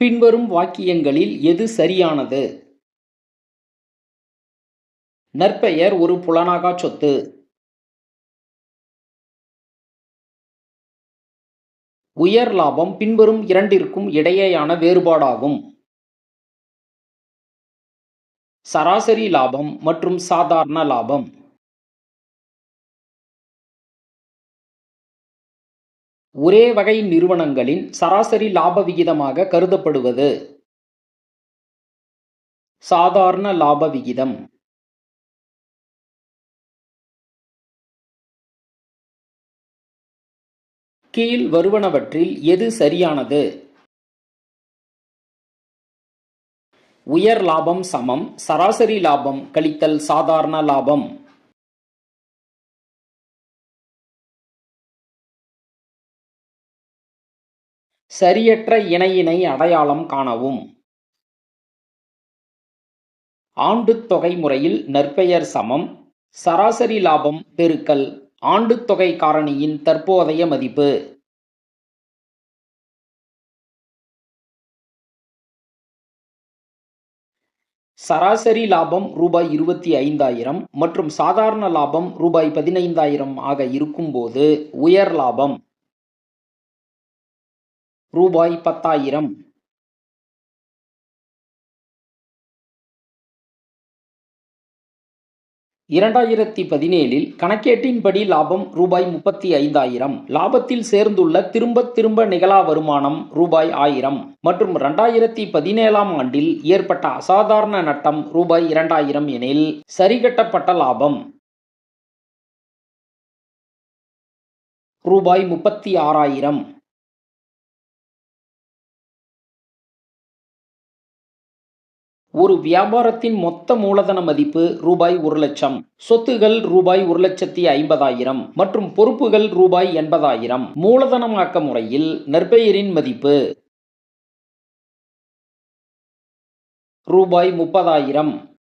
பின்வரும் வாக்கியங்களில் எது சரியானது? நற்பெயர் ஒரு புலனாகா சொத்து. உயர் லாபம் பின்வரும் இரண்டிற்கும் இடையேயான வேறுபாடாகும். சராசரி லாபம் மற்றும் சாதாரண லாபம். ஒரே வகை நிறுவனங்களின் சராசரி லாப விகிதமாக கருதப்படுவது. சாதாரண லாப விகிதம். கீழ் வருவனவற்றில் எது சரியானது? உயர் லாபம் சமம் சராசரி லாபம் கழித்தல் சாதாரண லாபம். சரியற்ற இணையினை அடையாளம் காணவும். ஆண்டுத்தொகை முறையில் நற்பெயர் சமம் சராசரி லாபம் பெருக்கல் ஆண்டுத்தொகை காரணியின் தற்போதைய மதிப்பு. சராசரி லாபம் ரூபாய் இருபத்தி ஐந்தாயிரம் மற்றும் சாதாரண லாபம் ரூபாய் பதினைந்தாயிரம் ஆக இருக்கும்போது உயர் லாபம். ரூபாய் பத்தாயிரம். இரண்டாயிரத்தி பதினேழில் கணக்கேட்டின்படி லாபம் ரூபாய் முப்பத்தி ஐந்தாயிரம் லாபத்தில் சேர்ந்துள்ள திரும்ப திரும்ப நிகழா வருமானம் ரூபாய் ஆயிரம். மற்றும் இரண்டாயிரத்தி பதினேழாம் ஆண்டில் ஏற்பட்ட அசாதாரண நட்டம் ரூபாய் இரண்டாயிரம் எனில் சரிகட்டப்பட்ட லாபம் ரூபாய் முப்பத்தி ஆறாயிரம். ஒரு வியாபாரத்தின் மொத்த மூலதன மதிப்பு ரூபாய் ஒரு லட்சம். சொத்துகள் ரூபாய் ஒரு லட்சத்தி ஐம்பதாயிரம் மற்றும் பொறுப்புகள் ரூபாய் எண்பதாயிரம். மூலதனமாக்க முறையில் நற்பெயரின் மதிப்பு ரூபாய் முப்பதாயிரம்.